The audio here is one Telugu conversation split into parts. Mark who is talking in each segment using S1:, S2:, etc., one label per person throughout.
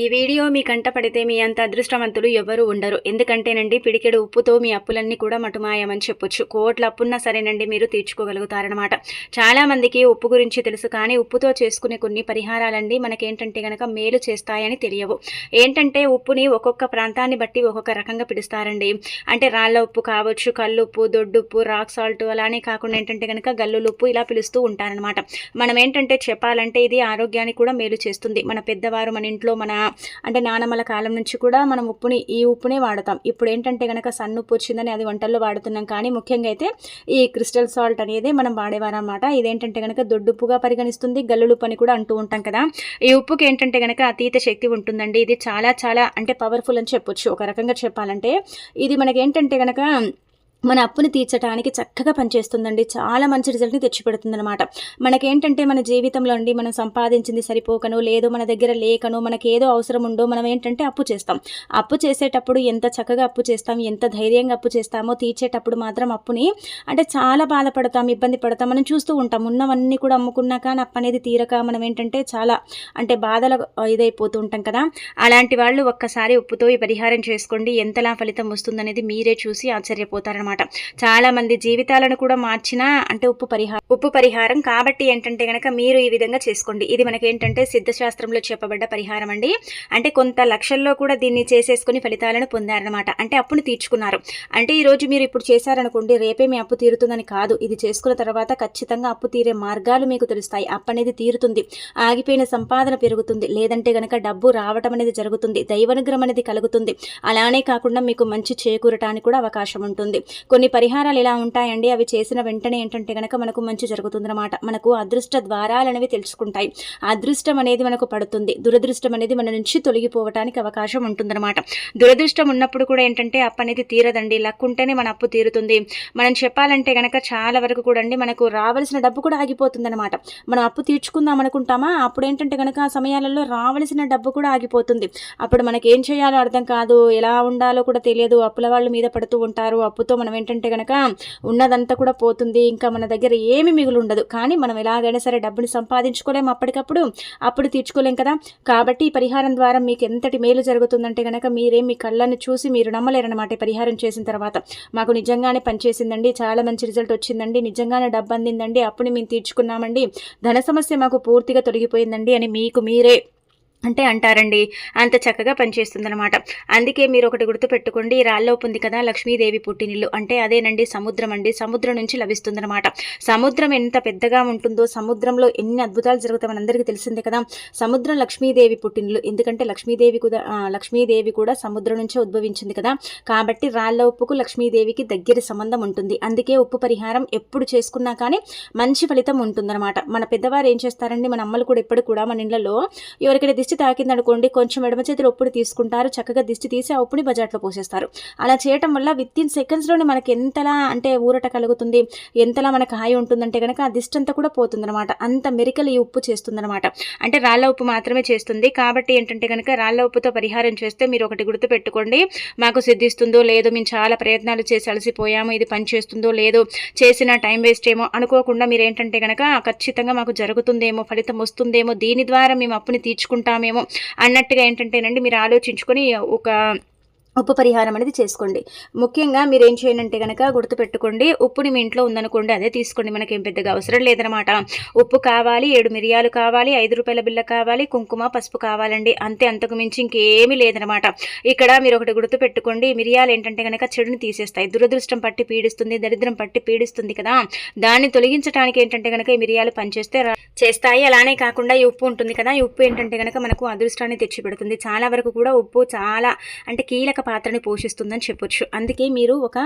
S1: ఈ వీడియో మీ కంట పడితే మీ అంత అదృష్టవంతులు ఎవరు ఉండరు. ఎందుకంటేనండి పిడికెడు ఉప్పుతో మీ అప్పులన్నీ కూడా మటుమాయమని చెప్పొచ్చు. కోట్ల అప్పున్నా సరేనండి మీరు తీర్చుకోగలుగుతారనమాట చాలామందికి ఉప్పు గురించి తెలుసు కానీ ఉప్పుతో చేసుకునే కొన్ని పరిహారాలండి మనకేంటంటే కనుక మేలు చేస్తాయని తెలియవు. ఏంటంటే ఉప్పుని ఒక్కొక్క ప్రాంతాన్ని బట్టి ఒక్కొక్క రకంగా పిలుస్తారండి. అంటే రాళ్ళ ఉప్పు కావచ్చు కల్లుప్పు దొడ్డుప్పు రాక్ సాల్ట్ అలానే కాకుండా ఏంటంటే గనక గల్లులుప్పు ఇలా పిలుస్తూ ఉంటారనమాట మనం ఏంటంటే చెప్పాలంటే ఇది ఆరోగ్యానికి కూడా మేలు చేస్తుంది. మన పెద్దవారు మన ఇంట్లో మన అంటే నానమ్మల కాలం నుంచి కూడా మనం ఉప్పుని ఈ ఉప్పునే వాడతాం. ఇప్పుడు ఏంటంటే కనుక సన్ను ఉప్పు వచ్చిందని అది వంటల్లో వాడుతున్నాం. కానీ ముఖ్యంగా అయితే ఈ క్రిస్టల్ సాల్ట్ అనేది మనం వాడేవారనమాట ఇదేంటంటే కనుక దొడ్డుప్పుగా పరిగణిస్తుంది గల్లులుప్పు అని కూడా అంటూ ఉంటాం కదా. ఈ ఉప్పుకి ఏంటంటే కనుక అతీత శక్తి ఉంటుందండి. ఇది చాలా చాలా అంటే పవర్ఫుల్ అని చెప్పొచ్చు. ఒక రకంగా చెప్పాలంటే ఇది మనకి ఏంటంటే కనుక మన అప్పుని తీర్చడానికి చక్కగా పనిచేస్తుందండి. చాలా మంచి రిజల్ట్ని తెచ్చిపెడుతుంది అనమాట మనకేంటంటే మన జీవితంలో అండి మనం సంపాదించింది సరిపోకను లేదు మన దగ్గర లేకను మనకి ఏదో అవసరం ఉండో మనం ఏంటంటే అప్పు చేస్తాం. అప్పు చేసేటప్పుడు ఎంత చక్కగా అప్పు చేస్తాం ఎంత ధైర్యంగా అప్పు చేస్తామో తీర్చేటప్పుడు మాత్రం అప్పుని అంటే చాలా బాధపడతాం ఇబ్బంది పడతాం మనం చూస్తూ ఉంటాం. ఉన్నవన్నీ కూడా అమ్ముకున్నా కానీ అప్పు అనేది తీరక మనం ఏంటంటే చాలా అంటే బాధలు ఇదైపోతూ ఉంటాం కదా. అలాంటి వాళ్ళు ఒక్కసారి ఉప్పుతో ఈ పరిహారం చేసుకోండి. ఎంతలా ఫలితం వస్తుందనేది మీరే చూసి ఆశ్చర్యపోతారనమాట చాలా మంది జీవితాలను కూడా మార్చిన అంటే ఉప్పు పరిహారం ఉప్పు పరిహారం కాబట్టి ఏంటంటే గనక మీరు ఈ విధంగా చేసుకోండి. ఇది మనకి ఏంటంటే సిద్ధశాస్త్రంలో చెప్పబడ్డ పరిహారం అండి. అంటే కొంత లక్షల్లో కూడా దీన్ని చేసేసుకుని ఫలితాలను పొందారనమాట అంటే అప్పును తీర్చుకున్నారు. అంటే ఈరోజు మీరు ఇప్పుడు చేశారనుకోండి రేపే మీ అప్పు తీరుతుందని కాదు. ఇది చేసుకున్న తర్వాత ఖచ్చితంగా అప్పు తీరే మార్గాలు మీకు తెలుస్తాయి. అప్పు అనేది తీరుతుంది. ఆగిపోయిన సంపాదన పెరుగుతుంది. లేదంటే గనక డబ్బు రావటం అనేది జరుగుతుంది. దైవనుగ్రహం అనేది కలుగుతుంది. అలానే కాకుండా మీకు మంచి చేకూరటానికి కూడా అవకాశం ఉంటుంది. కొన్ని పరిహారాలు ఇలా ఉంటాయండి? అవి చేసిన వెంటనే ఏంటంటే కనుక మనకు మంచి జరుగుతుందన్నమాట. మనకు అదృష్ట ద్వారాలు అనేవి తెలుసుకుంటాయి. అదృష్టం అనేది మనకు పడుతుంది. దురదృష్టం అనేది మన నుంచి తొలగిపోవటానికి అవకాశం ఉంటుందన్నమాట. దురదృష్టం ఉన్నప్పుడు కూడా ఏంటంటే అప్పు అనేది తీరదండి. లక్ ఉంటేనే మన అప్పు తీరుతుంది. మనం చెప్పాలంటే కనుక చాలా వరకు కూడా అండి మనకు రావాల్సిన డబ్బు కూడా ఆగిపోతుందన్నమాట. మనం అప్పు తీర్చుకుందాం అనుకుంటామా? అప్పుడు ఏంటంటే కనుక ఆ సమయాలలో రావాల్సిన డబ్బు కూడా ఆగిపోతుంది. అప్పుడు మనకి ఏం చేయాలో అర్థం కాదు. ఎలా ఉండాలో కూడా తెలియదు. అప్పుల వాళ్ళు మీద పడుతూ ఉంటారు. అప్పుతో మనం ఏంటంటే కనుక ఉన్నదంతా కూడా పోతుంది ఇంకా మన దగ్గర ఏమి మిగులు ఉండదు కానీ మనం ఎలాగైనా సరే డబ్బుని సంపాదించుకోలేము అప్పటికప్పుడు అప్పుడు తీర్చుకోలేం కదా. కాబట్టి ఈ పరిహారం ద్వారా మీకు ఎంతటి మేలు జరుగుతుందంటే కనుక మీరే మీ కళ్ళని చూసి మీరు నమ్మలేరనమాట పరిహారం చేసిన తర్వాత. మాకు నిజంగానే పనిచేసిందండి చాలా మంచి రిజల్ట్ వచ్చిందండి నిజంగానే డబ్బు అందిందండి అప్పుని మేము తీర్చుకున్నామండి. ధన సమస్య మాకు పూర్తిగా తొలగిపోయిందండి అని మీకు మీరే అంటే అంటారండి అంత చక్కగా పనిచేస్తుందనమాట అందుకే మీరు ఒకటి గుర్తుపెట్టుకోండి రాళ్ళోపు ఉంది కదా లక్ష్మీదేవి పుట్టినిల్లు. అంటే అదేనండి సముద్రం అండి. సముద్రం నుంచి లభిస్తుందనమాట సముద్రం ఎంత పెద్దగా ఉంటుందో సముద్రంలో ఎన్ని అద్భుతాలు జరుగుతాయి అందరికీ తెలిసిందే కదా. సముద్రం లక్ష్మీదేవి పుట్టినిల్లు. ఎందుకంటే లక్ష్మీదేవి కూడా లక్ష్మీదేవి కూడా సముద్రం నుంచే ఉద్భవించింది కదా. కాబట్టి రాళ్ళ ఉప్పుకు లక్ష్మీదేవికి దగ్గర సంబంధం ఉంటుంది. అందుకే ఉప్పు పరిహారం ఎప్పుడు చేసుకున్నా కానీ మంచి ఫలితం ఉంటుందన్నమాట. మన పెద్దవారు ఏం చేస్తారండి మన అమ్మలు కూడా ఎప్పుడు కూడా మన ఇళ్ళలో ఎవరికైనా దిష్టి దిష్టి తాకిందనుకోండి కొంచెం ఎడమ చేతిలో ఒప్పుడు తీసుకుంటారు. చక్కగా దిష్టి తీసి ఆ ఉప్పుని బజార్లో పోసేస్తారు. అలా చేయటం వల్ల విత్ ఇన్ సెకండ్స్లోనే మనకి ఎంతలా అంటే ఊరట కలుగుతుంది ఎంతలా మనకు హాయి ఉంటుందంటే కనుక ఆ దిష్టి అంతా కూడా పోతుందన్నమాట. అంత మెరికలు ఈ ఉప్పు చేస్తుందన్నమాట. అంటే రాళ్ళ ఉప్పు మాత్రమే చేస్తుంది. కాబట్టి ఏంటంటే కనుక రాళ్ళ ఉప్పుతో పరిహారం చేస్తే మీరు ఒకటి గుర్తుపెట్టుకోండి మాకు సిద్ధిస్తుందో లేదో మేము చాలా ప్రయత్నాలు చేసి అలసిపోయాము ఇది పని చేస్తుందో లేదో చేసిన టైం వేస్ట్ ఏమో అనుకోకుండా మీరు ఏంటంటే కనుక ఖచ్చితంగా మాకు జరుగుతుందేమో ఫలితం వస్తుందేమో దీని ద్వారా మేము అప్పుని తీర్చుకుంటాము. మేము అన్నట్టుగా ఏంటంటేనండి మీరు ఆలోచించుకొని ఒక ఉప్పు పరిహారం అనేది చేసుకోండి. ముఖ్యంగా మీరు ఏం చేయనంటే కనుక గుర్తుపెట్టుకోండి ఉప్పుని మీ ఇంట్లో ఉందనుకోండి అదే తీసుకోండి. మనకేం పెద్దగా అవసరం లేదనమాట. ఉప్పు కావాలి ఏడు మిరియాలు కావాలి ఐదు రూపాయల బిల్ల కావాలి కుంకుమ పసుపు కావాలండి. అంతే అంతకు మించి ఇంకేమీ లేదనమాట. ఇక్కడ మీరు ఒకటి గుర్తుపెట్టుకోండి మిరియాలు ఏంటంటే కనుక చెడుని తీసేస్తాయి. దురదృష్టం పట్టి పీడిస్తుంది దరిద్రం పట్టి పీడిస్తుంది కదా. దాన్ని తొలగించడానికి ఏంటంటే కనుక ఈ మిరియాలు పనిచేస్తే చేస్తాయి. అలానే కాకుండా ఈ ఉప్పు ఉంటుంది కదా ఈ ఉప్పు ఏంటంటే కనుక మనకు అదృష్టాన్ని తెచ్చిపెడుతుంది. చాలా వరకు కూడా ఉప్పు చాలా అంటే కీలక పాత్రని పోషిస్తుందని చెప్పొచ్చు. అందుకే మీరు ఒక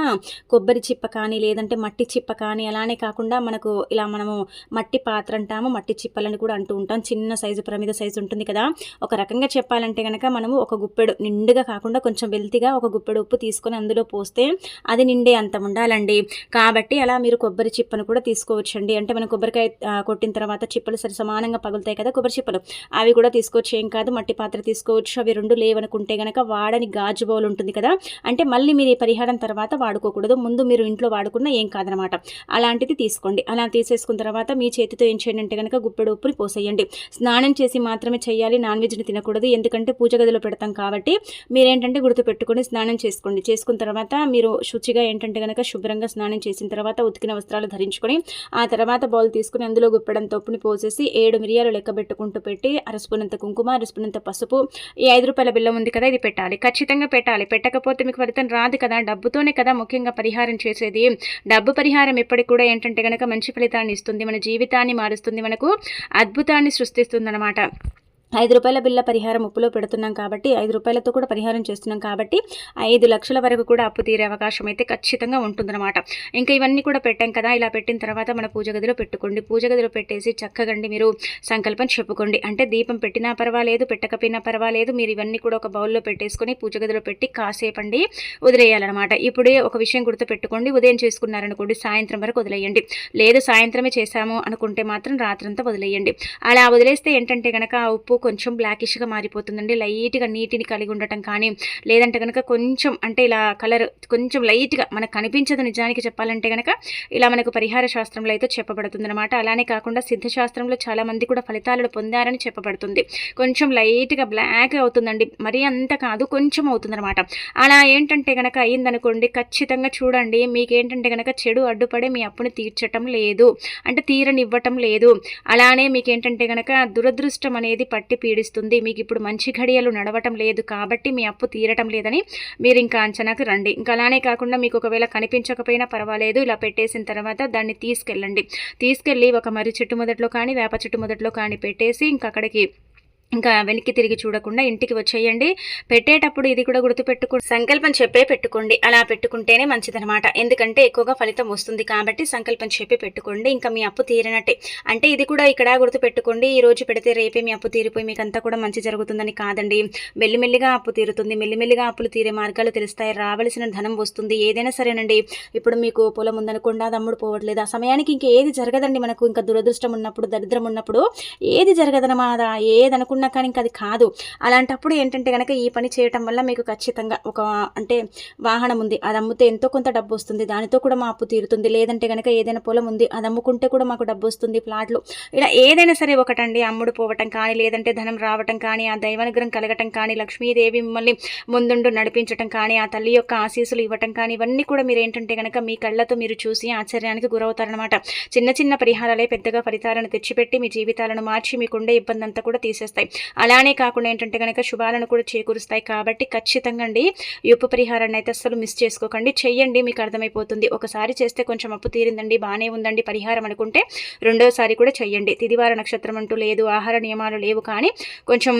S1: కొబ్బరి చిప్ప కానీ లేదంటే మట్టి చిప్ప కానీ అలానే కాకుండా మనకు ఇలా మనము మట్టి పాత్ర అంటాము మట్టి చిప్పలని కూడా అంటూ ఉంటాం. చిన్న సైజు ప్రమిద సైజు ఉంటుంది కదా. ఒక రకంగా చెప్పాలంటే కనుక మనము ఒక గుప్పెడు నిండుగా కాకుండా కొంచెం వెల్తిగా ఒక గుప్పెడు ఉప్పు తీసుకొని అందులో పోస్తే అది నిండే అంత ఉండాలండి. కాబట్టి అలా మీరు కొబ్బరి చిప్పను కూడా తీసుకోవచ్చండి. అంటే మనం కొబ్బరికాయ కొట్టిన తర్వాత చిప్పలు సరి సమానంగా పగులుతాయి కదా కొబ్బరి చిప్పలు. అవి కూడా తీసుకోవచ్చు. ఏం కాదు మట్టి పాత్ర తీసుకోవచ్చు. అవి రెండు లేవనుకుంటే కనుక వాడని గాజు బౌల్ ఉంటుంది కదా. అంటే మళ్ళీ మీరు ఈ పరిహారం తర్వాత వాడుకోకూడదు. ముందు మీరు ఇంట్లో వాడుకున్న ఏం కాదనమాట. అలాంటిది తీసుకోండి. అలా తీసేసుకున్న తర్వాత మీ చేతితో ఏం చేయండి అంటే కనుక గుప్పెడు ఉప్పుని పోసేయండి. స్నానం చేసి మాత్రమే చేయాలి. నాన్ వెజ్ని తినకూడదు. ఎందుకంటే పూజ గదిలో పెడతాం కాబట్టి మీరేంటంటే గుర్తుపెట్టుకొని స్నానం చేసుకోండి. చేసుకున్న తర్వాత మీరు శుచిగా ఏంటంటే కనుక శుభ్రంగా స్నానం చేసిన తర్వాత ఉతికిన వస్త్రాలు ధరించుకొని ఆ తర్వాత బౌల్ తీసుకుని అందులో గుప్పెడంత ఉప్పుని పోసేసి ఏడు మిరియాలు లెక్క పెట్టుకుంటూ పెట్టి అరస్పునంత కుంకుమ అరస్పునంత పసుపు. ఈ ఐదు రూపాయల బిల్లం ఉంది కదా ఇది పెట్టాలి. ఖచ్చితంగా పెట్టాలి. పెట్టకపోతే మీకు ఫలితం రాదు కదా. డబ్బుతోనే కదా ముఖ్యంగా పరిహారం చేసేది. డబ్బు పరిహారం ఎప్పటికి కూడా ఏంటంటే కనుక మంచి ఫలితాన్ని ఇస్తుంది. మన జీవితాన్ని మారుస్తుంది. మనకు అద్భుతాన్ని సృష్టిస్తుంది అనమాట ఐదు రూపాయల బిల్ల పరిహారం ఉప్పులో పెడుతున్నాం కాబట్టి ఐదు రూపాయలతో కూడా పరిహారం చేస్తున్నాం కాబట్టి ఐదు లక్షల వరకు కూడా అప్పు తీరే అవకాశం అయితే ఖచ్చితంగా ఉంటుందన్నమాట. ఇంకా ఇవన్నీ కూడా పెట్టాం కదా ఇలా పెట్టిన తర్వాత మన పూజ గదిలో పెట్టుకోండి. పూజ గదిలో పెట్టేసి చక్కగండి మీరు సంకల్పం చెప్పుకోండి. అంటే దీపం పెట్టినా పర్వాలేదు పెట్టకపోయినా పర్వాలేదు మీరు ఇవన్నీ కూడా ఒక బౌల్లో పెట్టేసుకొని పూజ గదిలో పెట్టి కాసేపండి వదిలేయాలన్నమాట. ఇప్పుడే ఒక విషయం గుర్తుపెట్టుకోండి ఉదయం చేసుకున్నారనుకోండి సాయంత్రం వరకు వదిలేయండి. లేదు సాయంత్రమే చేశాము అనుకుంటే మాత్రం రాత్రంతా వదిలేయండి. అలా వదిలేస్తే ఏంటంటే కనుక ఆ ఉప్పు కొంచెం బ్లాకిష్గా మారిపోతుందండి. లైట్గా నీటిని కలిగి ఉండటం కానీ లేదంటే కనుక కొంచెం అంటే ఇలా కలర్ కొంచెం లైట్గా మనకు కనిపించదు నిజానికి చెప్పాలంటే కనుక ఇలా మనకు పరిహార శాస్త్రంలో అయితే చెప్పబడుతుందనమాట అలానే కాకుండా సిద్ధశాస్త్రంలో చాలామంది కూడా ఫలితాలను పొందారని చెప్పబడుతుంది. కొంచెం లైట్గా బ్లాక్ అవుతుందండి. మరీ అంత కాదు కొంచెం అవుతుందన్నమాట. అలా ఏంటంటే కనుక అయిందనుకోండి ఖచ్చితంగా చూడండి మీకేంటంటే కనుక చెడు అడ్డుపడే మీ అప్పుని తీర్చటం లేదు. అంటే తీరనివ్వటం లేదు. అలానే మీకేంటంటే కనుక దురదృష్టం అనేది పట్టి పట్టి పీడిస్తుంది. మీకు ఇప్పుడు మంచి ఘడియలు నడవటం లేదు కాబట్టి మీ అప్పు తీరటం లేదని మీరు ఇంకా అంచనాకు రండి. ఇంకా అలానే కాకుండా మీకు ఒకవేళ కనిపించకపోయినా పర్వాలేదు. ఇలా పెట్టేసిన తర్వాత దాన్ని తీసుకెళ్ళండి. తీసుకెళ్ళి ఒక మర్రి చెట్టు మొదట్లో కానీ వేప చెట్టు మొదట్లో కానీ పెట్టేసి ఇంకా అక్కడికి ఇంకా వెనక్కి తిరిగి చూడకుండా ఇంటికి వచ్చేయండి. పెట్టేటప్పుడు ఇది కూడా గుర్తుపెట్టుకోండి. సంకల్పం చెప్పే పెట్టుకోండి. అలా పెట్టుకుంటేనే మంచిదనమాట ఎందుకంటే ఎక్కువగా ఫలితం వస్తుంది కాబట్టి సంకల్పం చెప్పి పెట్టుకోండి. ఇంకా మీ అప్పు తీరినట్టే. అంటే ఇది కూడా ఇక్కడ గుర్తుపెట్టుకోండి. ఈ రోజు పెడితే రేపే మీ అప్పు తీరిపోయి మీకు అంతా కూడా మంచి జరుగుతుందని కాదండి. మెల్లిమెల్లిగా అప్పు తీరుతుంది. మెల్లిమెల్లిగా అప్పులు తీరే మార్గాలు తెలుస్తాయి. రావలసిన ధనం వస్తుంది. ఏదైనా సరేనండి. ఇప్పుడు మీకు పొలం ఉందనుకుండా. దమ్ముడు పోవట్లేదు. ఆ సమయానికి ఇంకా ఏది జరగదండి మనకు. ఇంకా దురదృష్టం ఉన్నప్పుడు దరిద్రం ఉన్నప్పుడు ఏది జరగదనమాదా ఏదనుకుంటే అనుకున్నా కానీ ఇంకా అది కాదు. అలాంటప్పుడు ఏంటంటే కనుక ఈ పని చేయటం వల్ల మీకు ఖచ్చితంగా ఒక అంటే వాహనం ఉంది అది అమ్మితే ఎంతో కొంత డబ్బు వస్తుంది దానితో కూడా మా అప్పు తీరుతుంది. లేదంటే కనుక ఏదైనా పొలం ఉంది అది అమ్ముకుంటే కూడా మాకు డబ్బు వస్తుంది ప్లాట్లు ఇలా ఏదైనా సరే ఒకటండి అమ్ముడు పోవటం కానీ లేదంటే ధనం రావటం కానీ ఆ దైవానుగ్రహం కలగటం కానీ లక్ష్మీదేవి మిమ్మల్ని ముందుండు నడిపించటం కానీ ఆ తల్లి యొక్క ఆశీస్సులు ఇవ్వటం కానీ ఇవన్నీ కూడా మీరు ఏంటంటే కనుక మీ కళ్ళతో మీరు చూసి ఆశ్చర్యానికి గురవుతారనమాట చిన్న చిన్న పరిహారాలే పెద్దగా ఫలితాలను తెచ్చిపెట్టి మీ జీవితాలను మార్చి మీకుండే ఇబ్బంది అంతా కూడా తీసేస్తాయి. అలానే కాకుండా ఏంటంటే కనుక శుభాలను కూడా చేకూరుస్తాయి కాబట్టి ఖచ్చితంగా అండి ఈ ఉప్పు పరిహారాన్ని అయితే అస్సలు మిస్ చేసుకోకండి. చెయ్యండి మీకు అర్థమైపోతుంది. ఒకసారి చేస్తే కొంచెం అప్పు తీరిందండి బాగానే ఉందండి పరిహారం అనుకుంటే రెండోసారి కూడా చెయ్యండి. తిదివార నక్షత్రం అంటూ లేదు ఆహార నియమాలు లేవు కానీ కొంచెం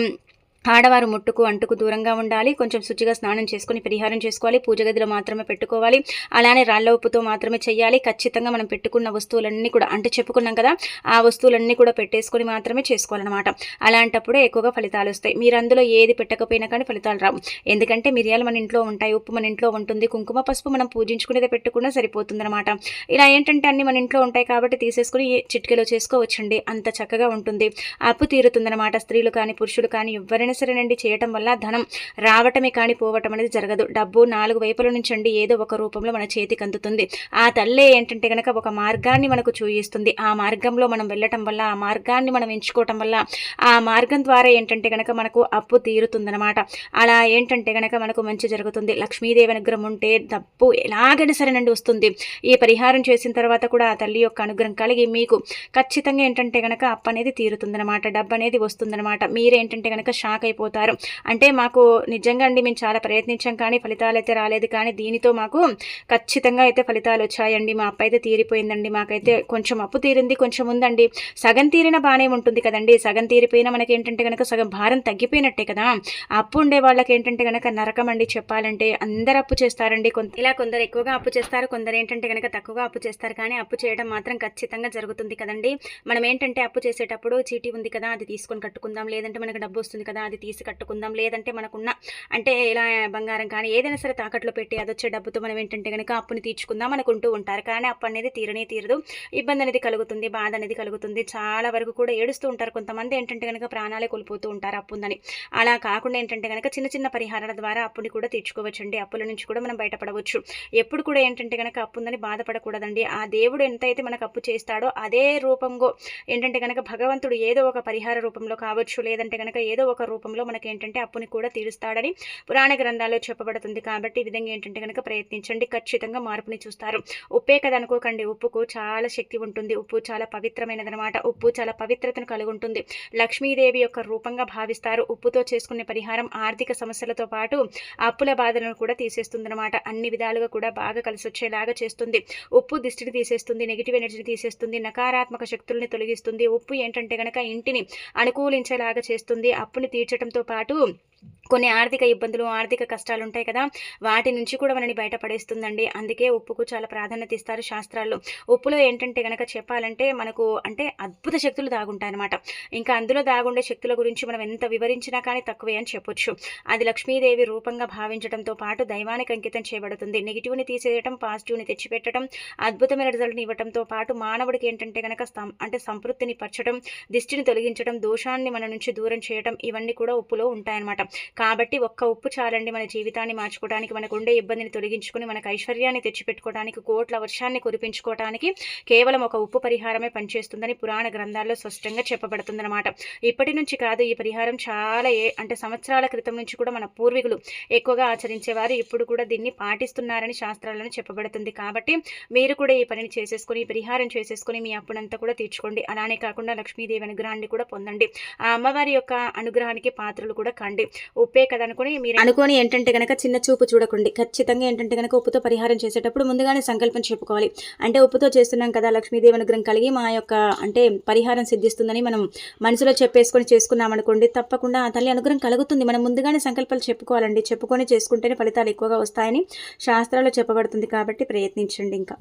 S1: ఆడవారు ముట్టుకు అంటుకు దూరంగా ఉండాలి. కొంచెం శుచిగా స్నానం చేసుకుని పరిహారం చేసుకోవాలి. పూజ గదిలో మాత్రమే పెట్టుకోవాలి. అలానే రాళ్ళ ఉప్పుతో మాత్రమే చేయాలి. ఖచ్చితంగా మనం పెట్టుకున్న వస్తువులన్నీ కూడా అంటే చెప్పుకున్నాం కదా ఆ వస్తువులన్నీ కూడా పెట్టేసుకొని మాత్రమే చేసుకోవాలన్నమాట. అలాంటప్పుడే ఎక్కువగా ఫలితాలు వస్తాయి. మీరు అందులో ఏది పెట్టకపోయినా కానీ ఫలితాలు రావు. ఎందుకంటే మిరియాలు మన ఇంట్లో ఉంటాయి ఉప్పు మన ఇంట్లో ఉంటుంది కుంకుమ పసుపు మనం పూజించుకునేది పెట్టుకున్నా సరిపోతుందన్నమాట. ఇలా ఏంటంటే అన్ని మన ఇంట్లో ఉంటాయి కాబట్టి తీసేసుకుని చిట్కీలో చేసుకోవచ్చండి. అంత చక్కగా ఉంటుంది. అప్పు తీరుతుందన్నమాట. స్త్రీలు కానీ పురుషులు కానీ ఎవరైనా ఏదైనా సరేనండి చేయటం వల్ల ధనం రావటమే కానీ పోవటం అనేది జరగదు. డబ్బు నాలుగు వైపుల నుంచి అండి ఏదో ఒక రూపంలో మన చేతికి అందుతుంది. ఆ తల్లే ఏంటంటే కనుక ఒక మార్గాన్ని మనకు చూయిస్తుంది. ఆ మార్గంలో మనం వెళ్ళటం వల్ల ఆ మార్గాన్ని మనం ఎంచుకోవటం వల్ల ఆ మార్గం ద్వారా ఏంటంటే కనుక మనకు అప్పు తీరుతుందనమాట అలా ఏంటంటే కనుక మనకు మంచి జరుగుతుంది. లక్ష్మీదేవి అనుగ్రహం ఉంటే డబ్బు ఎలాగైనా సరేనండి వస్తుంది. ఈ పరిహారం చేసిన తర్వాత కూడా ఆ తల్లి యొక్క అనుగ్రహం కలిగి మీకు ఖచ్చితంగా ఏంటంటే కనుక అప్పు అనేది తీరుతుందనమాట డబ్బు అనేది వస్తుందనమాట మీరేంటంటే కనుక షాక్ షాక్ అయిపోతారు. అంటే మాకు నిజంగా అండి మేము చాలా ప్రయత్నించాం కానీ ఫలితాలు అయితే రాలేదు. కానీ దీనితో మాకు ఖచ్చితంగా అయితే ఫలితాలు వచ్చాయండి. మా అప్పు అయితే తీరిపోయిందండి. మాకైతే కొంచెం అప్పు తీరింది కొంచెం ఉందండి. సగం తీరిన బాగానే ఉంటుంది కదండి. సగం తీరిపోయినా మనకి ఏంటంటే కనుక సగం భారం తగ్గిపోయినట్టే కదా. అప్పు ఉండే వాళ్ళకి ఏంటంటే కనుక నరకం అండి చెప్పాలంటే. అందరు అప్పు చేస్తారండి. కొంత ఇలా కొందరు ఎక్కువగా అప్పు చేస్తారు కొందరు ఏంటంటే కనుక తక్కువగా అప్పు చేస్తారు. కానీ అప్పు చేయడం మాత్రం ఖచ్చితంగా జరుగుతుంది కదండి. మనం ఏంటంటే అప్పు చేసేటప్పుడు చీటీ ఉంది కదా అది తీసుకొని కట్టుకుందాం. లేదంటే మనకు డబ్బు వస్తుంది కదా అది తీసి కట్టుకుందాం. లేదంటే మనకున్న అంటే ఇలా బంగారం కానీ ఏదైనా సరే తాకట్లో పెట్టి అది వచ్చే డబ్బుతో మనం ఏంటంటే కనుక అప్పుని తీర్చుకుందాం అనుకుంటూ ఉంటారు. కానీ అప్పు అనేది తీరనే తీరదు. ఇబ్బంది అనేది కలుగుతుంది బాధ అనేది కలుగుతుంది. చాలా వరకు కూడా ఏడుస్తూ ఉంటారు. కొంతమంది ఏంటంటే కనుక ప్రాణాలే కోల్పోతూ ఉంటారు అప్పు ఉందని అలా కాకుండా ఏంటంటే కనుక చిన్న చిన్న పరిహారాల ద్వారా అప్పుని కూడా తీర్చుకోవచ్చండి. అప్పుల నుంచి కూడా మనం బయటపడవచ్చు. ఎప్పుడు కూడా ఏంటంటే కనుక అప్పు ఉందని బాధపడకూడదండి. ఆ దేవుడు ఎంతైతే మనకు అప్పు చేస్తాడో అదే రూపంలో ఏంటంటే కనుక భగవంతుడు ఏదో ఒక పరిహార రూపంలో కావచ్చు. లేదంటే కనుక ఏదో ఒక రూపంలో మనకి ఏంటంటే అప్పుని కూడా తీరుస్తాడని పురాణ గ్రంథాల్లో చెప్పబడుతుంది కాబట్టి ఈ విధంగా ఏంటంటే కనుక ప్రయత్నించండి. ఖచ్చితంగా మార్పుని చూస్తారు. ఉప్పే కదా అనుకోకండి. ఉప్పుకు చాలా శక్తి ఉంటుంది. ఉప్పు చాలా పవిత్రమైనదనమాట. ఉప్పు చాలా పవిత్రతను కలిగి ఉంటుంది లక్ష్మీదేవి యొక్క రూపంగా భావిస్తారు. ఉప్పుతో చేసుకునే పరిహారం ఆర్థిక సమస్యలతో పాటు అప్పుల బాధలను కూడా తీసేస్తుందన్నమాట అన్ని విధాలుగా కూడా బాగా కలిసి వచ్చేలాగా చేస్తుంది. ఉప్పు దిష్టిని తీసేస్తుంది. నెగిటివ్ ఎనర్జీని తీసేస్తుంది. నకారాత్మక శక్తుల్ని తొలగిస్తుంది. ఉప్పు ఏంటంటే కనుక ఇంటిని అనుకూలించేలాగా చేస్తుంది. అప్పుని తీర్చడంతో పాటు కొన్ని ఆర్థిక ఇబ్బందులు ఆర్థిక కష్టాలు ఉంటాయి కదా. వాటి నుంచి కూడా మనని బయటపడేస్తుందండి. అందుకే ఉప్పుకు చాలా ప్రాధాన్యత ఇస్తారు శాస్త్రాల్లో. ఉప్పులో ఏంటంటే కనుక చెప్పాలంటే మనకు అంటే అద్భుత శక్తులు దాగుంటాయి అనమాట ఇంకా అందులో దాగుండే శక్తుల గురించి మనం ఎంత వివరించినా కానీ తక్కువే అని చెప్పొచ్చు. అది లక్ష్మీదేవి రూపంగా భావించడంతో పాటు దైవానికి అంకితం చేయబడుతుంది. నెగిటివ్ని తీసేయటం పాజిటివ్ని తెచ్చిపెట్టడం అద్భుతమైన రిజల్ట్ని ఇవ్వడంతో పాటు మానవుడికి ఏంటంటే కనుక అంటే సంతృప్తిని పరచడం దిష్టిని తొలగించడం దోషాన్ని మన నుంచి దూరం చేయడం ఇవన్నీ కూడా ఉప్పులో ఉంటాయన్నమాట. కాబట్టి ఒక్క ఉప్పు చాలండి మన జీవితాన్ని మార్చుకోవడానికి మనకు ఉండే ఇబ్బందిని తొలగించుకుని మనకు ఐశ్వర్యాన్ని తెచ్చిపెట్టుకోవడానికి కోట్ల వర్షాన్ని కురిపించుకోవడానికి కేవలం ఒక ఉప్పు పరిహారమే పనిచేస్తుందని పురాణ గ్రంథాల్లో స్పష్టంగా చెప్పబడుతుందన్నమాట. ఇప్పటి నుంచి కాదు ఈ పరిహారం చాలా ఏ అంటే సంవత్సరాల క్రితం నుంచి కూడా మన పూర్వీకులు ఎక్కువగా ఆచరించేవారు ఇప్పుడు కూడా దీన్ని పాటిస్తున్నారని శాస్త్రాలను చెప్పబడుతుంది. కాబట్టి మీరు కూడా ఈ పనిని చేసేసుకొని ఈ పరిహారం చేసేసుకొని మీ అప్పునంతా కూడా తీర్చుకోండి. అలానే కాకుండా లక్ష్మీదేవి అనుగ్రహాన్ని కూడా పొందండి. ఆ అమ్మవారి యొక్క అనుగ్రహానికి పాత్రలు కూడా కండి. ఉప్పే కదా మీరు అనుకోని ఏంటంటే కనుక చిన్న చూపు చూడకండి. ఖచ్చితంగా ఏంటంటే కనుక ఉప్పుతో పరిహారం చేసేటప్పుడు ముందుగానే సంకల్పం చెప్పుకోవాలి. అంటే ఉప్పుతో చేస్తున్నాం కదా లక్ష్మీదేవి అనుగ్రహం కలిగి మా యొక్క అంటే పరిహారం సిద్ధిస్తుందని మనం మనసులో చెప్పేసుకొని చేసుకున్నాం అనుకోండి తప్పకుండా ఆ తల్లి అనుగ్రహం కలుగుతుంది. మనం ముందుగానే సంకల్పాలు చెప్పుకోవాలండి. చెప్పుకొని చేసుకుంటేనే ఫలితాలు ఎక్కువగా వస్తాయని శాస్త్రాల్లో చెప్పబడుతుంది కాబట్టి ప్రయత్నించండి ఇంకా.